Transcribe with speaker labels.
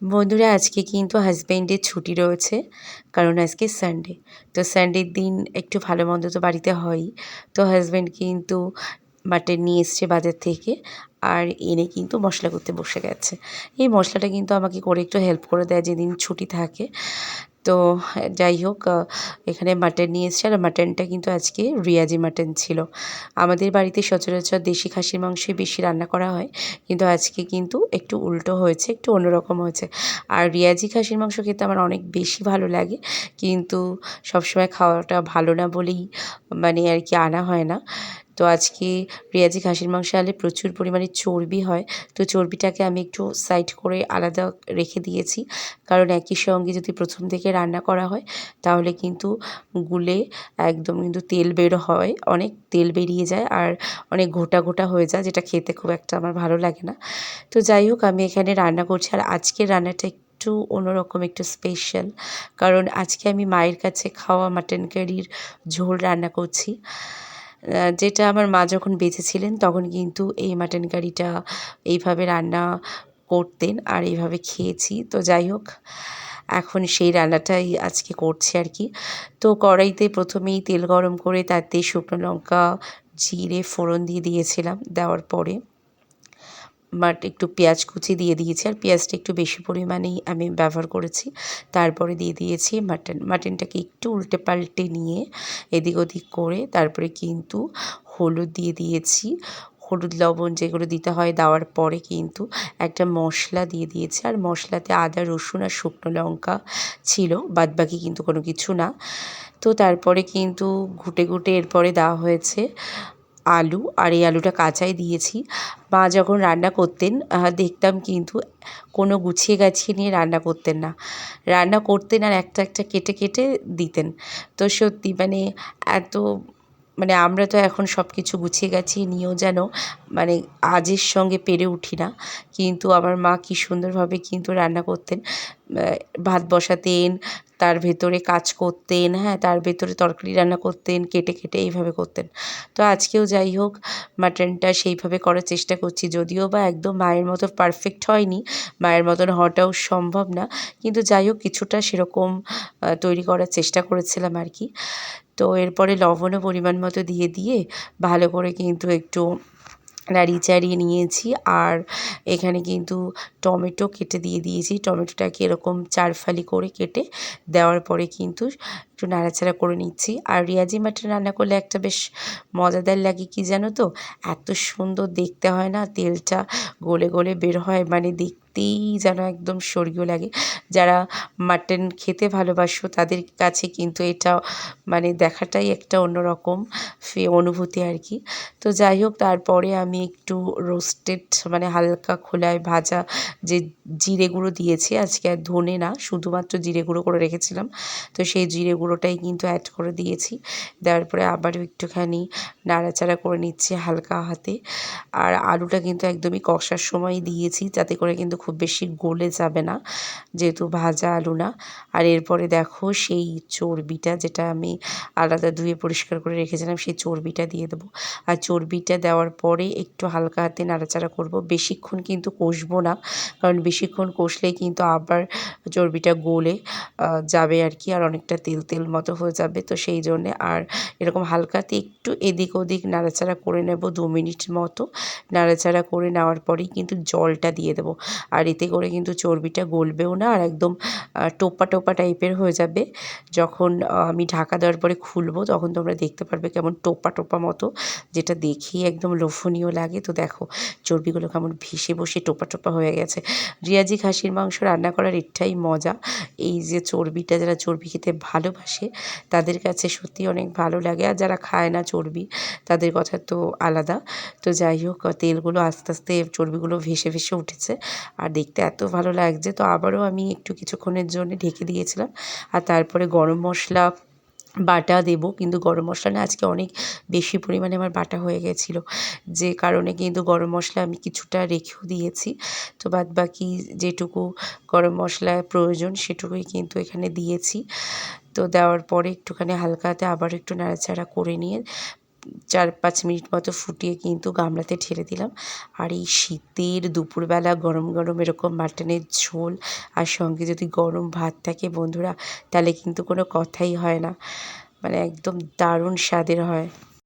Speaker 1: বন্ধুরা, আজকে কিন্তু হাজব্যান্ডের ছুটি রয়েছে, কারণ আজকে সানডে তো সানডের দিন একটু ভালো মন্দ তো বাড়িতে হয়ই। তো হাজব্যান্ড কিন্তু মাটন নিয়ে এসছে বাজার থেকে, আর এনে কিন্তু মশলা করতে বসে গেছে। এই মশলাটা কিন্তু আমাকে করে একটু হেল্প করে দেয় যেদিন ছুটি থাকে। তো যাই হোক এখানে মাটন নিয়ে এসছে। আর মাটনটা কিন্তু আজকে রিয়াজি মাটন ছিল। আমাদের বাড়িতে সচরাচর দেশি খাসির মাংসই বেশি রান্না করা হয়। কিন্তু আজকে কিন্তু একটু উল্টো হয়েছে, একটু অন্যরকম হয়েছে। আর রিয়াজি খাসির মাংস খেতে আমার অনেক বেশি ভালো লাগে। কিন্তু সবসময় খাওয়াটা ভালো না বলেই মানে আর কি আনা হয় না। তো আজকে রেয়াজি খাসির মাংস আলে প্রচুর পরিমাণে চর্বি হয়। তো চর্বিটাকে আমি একটু সাইড করে আলাদা রেখে দিয়েছি। কারণ একই সঙ্গে যদি প্রথম থেকে রান্না করা হয়, তাহলে কিন্তু গুলে একদম কিন্তু তেল বের হয়, অনেক তেল বেরিয়ে যায় আর অনেক ঘোটা ঘোটা হয়ে যায়, যেটা খেতে খুব একটা আমার ভালো লাগে না। তো যাই হোক, আমি এখানে রান্না করছি। আর আজকের রান্নাটা একটু অন্যরকম, একটু স্পেশাল কারণ আজকে আমি মায়ের কাছে খাওয়া মাটন কারির ঝোল রান্না করছি। যেটা আমার মা যখন বেঁচে ছিলেন তখন কিন্তু এই মাটন কারিটা এইভাবে রান্না করতেন আর এইভাবে খেয়েছি। তো যাই হোক, এখন সেই রান্নাটাই আজকে করছি আর কি। তো কড়াইতে প্রথমেই তেল গরম করে তাতে শুকনো লঙ্কা, জিরে, ফোড়ন দিয়ে দিয়েছিলাম দেওয়ার পরে। বাট একটু পেঁয়াজ কুচি দিয়ে দিয়েছি আর পেঁয়াজটা একটু বেশি পরিমাণেই আমি ব্যবহার করেছি। তারপরে দিয়ে দিয়েছি মাটন। মাটনটাকে একটু উল্টে পাল্টে নিয়ে এদিক ওদিক করে তারপরে কিন্তু হলুদ দিয়ে দিয়েছি। হলুদ, লবণ যেগুলো দিতে হয় দেওয়ার পরে কিন্তু একটা মশলা দিয়ে দিয়েছি। আর মশলাতে আদা, রসুন আর শুকনো লঙ্কা ছিল, বাদবাকি কিন্তু কোনো কিছু না। তো তারপরে কিন্তু ঘুটে ঘুটে এরপরে দেওয়া হয়েছে আলু আর এই আলুটা কাঁচাই দিয়েছি। মা যখন রান্না করতেন দেখতাম কিন্তু কোনো গুছিয়ে গাছিয়ে নিয়ে রান্না করতেন না। রান্না করতেন আর একটা একটা কেটে কেটে দিতেন। তো সত্যি মানে এত মানে আমরা তো এখন সব কিছু গুছিয়ে গেছি নিয়েও যেন মানে আজের সঙ্গে পেরে উঠি না। কিন্তু আমার মা কী সুন্দরভাবে কিন্তু রান্না করতেন। ভাত বসাতেন তার ভেতরে কাজ করতেন হ্যাঁ তার ভেতরে তরকারি রান্না করতেন, কেটে কেটে এইভাবে করতেন। তো আজকেও যাই হোক, মাটনটা সেইভাবে করার চেষ্টা করছি। যদিও বা একদম মায়ের মতো পারফেক্ট হয়নি, মায়ের মতন হওয়াটাও সম্ভব না, কিন্তু যাই হোক, কিছুটা সেরকম তৈরি করার চেষ্টা করেছিলাম আর কি। তো এরপরে লবণও পরিমাণ মতো দিয়ে দিয়ে ভালো করে কিন্তু একটু নাড়িয়ে চাড়িয়ে নিয়েছি আর এখানে কিন্তু টমেটো কেটে দিয়ে দিয়েছি। টমেটোটাকে এরকম চারফালি করে কেটে দেওয়ার পরে কিন্তু একটু নাড়াচাড়া করে নিচ্ছি। আর রিয়াজি মাটন রান্না করলে একটা বেশ মজাদার লাগে কি জানো তো? এত সুন্দর দেখতে হয় না? তেলটা গলে গলে বের হয় মানে দেখতেই যেন একদম স্বর্গীয় লাগে। যারা মাটন খেতে ভালোবাসো, তাদের কাছে কিন্তু এটা মানে দেখাটাই একটা অন্যরকম ফে, অনুভূতি আর কি। তো যাই হোক, তারপরে আমি একটু রোস্টেড মানে হালকা খোলায় ভাজা যে জিরে গুঁড়ো দিয়েছি, আজকে আর ধনে না, শুধুমাত্র জিরে গুঁড়ো করে রেখেছিলাম। তো সেই জিরে গুঁড়োটাই কিন্তু অ্যাড করে দিয়েছি। দেওয়ার পরে আবারও একটুখানি নাড়াচাড়া করে নিচ্ছি হালকা হাতে। আর আলুটা কিন্তু একদমই কষার সময় দিয়েছি যাতে করে কিন্তু খুব বেশি গলে যাবে না, যেহেতু ভাজা আলু না। আর এরপরে দেখো সেই চর্বিটা যেটা আমি আলাদা ধুয়ে পরিষ্কার করে রেখেছিলাম, সেই চর্বিটা দিয়ে দেবো। আর চর্বিটা দেওয়ার পরে একটু হালকা হাতে নাড়াচাড়া করব। বেশিক্ষণ কিন্তু কষবো না, কারণ বেশিক্ষণ কষলেই কিন্তু আবার চর্বিটা গলে যাবে আর কি, আর অনেকটা তেল তেল মতো হয়ে যাবে। তো সেই জন্যে আর এরকম হালকাতে একটু এদিক ওদিক নাড়াচাড়া করে নেব দু মিনিট মতো। নাড়াচাড়া করে নেওয়ার পরেই কিন্তু জলটা দিয়ে দেবো। আর এতে করে কিন্তু চর্বিটা গলবেও না আর একদম টোপা টোপা টাইপের হয়ে যাবে। যখন আমি ঢাকা দেওয়ার পরে খুলবো তখন তোমরা দেখতে পারবে কেমন টোপা টোপা মতো, যেটা দেখেই একদম লোভনীয় লাগে। তো দেখো, চর্বিগুলো কেমন ভেসে বসে টোপা টোপা হয়ে গেছে। রিয়াজি খাসির মাংস রান্না করার এটাই মজা। এই যে চর্বিটা, যারা চর্বি খেতে ভালোবাসে, তাদের কাছে সত্যি অনেক ভালো লাগে। আর যারা খায় না চর্বি, তাদের কথা তো আলাদা। তো যাই হোক, তেলগুলো আস্তে আস্তে চর্বিগুলো ভেসে ভেসে উঠেছে। আর দেখতে এত ভালো লাগছে। তো আবারও আমি একটু কিছুক্ষণের জন্য ঢেকে দিয়েছিলাম। আর তারপরে গরম মশলা বাটা দেবো। কিন্তু গরম মশলা না আজকে অনেক বেশি পরিমাণে আমার বাটা হয়ে গেছিল। যে কারণে কিন্তু গরম মশলা আমি কিছুটা রেখেও দিয়েছি। তো বাদ বাকি যেটুকু গরম মশলা প্রয়োজন সেটুকুই কিন্তু এখানে দিয়েছি। তো দেওয়ার পরে একটুখানি হালকাতে আবার একটু নাড়াচাড়া করে নিয়ে চার পাঁচ মিনিট মতো ফুটিয়ে কিন্তু গামলাতে ঠেলে দিলাম। আর এই শীতের দুপুরবেলা গরম গরম এরকম মাটনের ঝোল আর সঙ্গে যদি গরম ভাত থাকে বন্ধুরা, তাহলে কিন্তু কোনো কথাই হয় না। মানে একদম দারুণ স্বাদের হয়।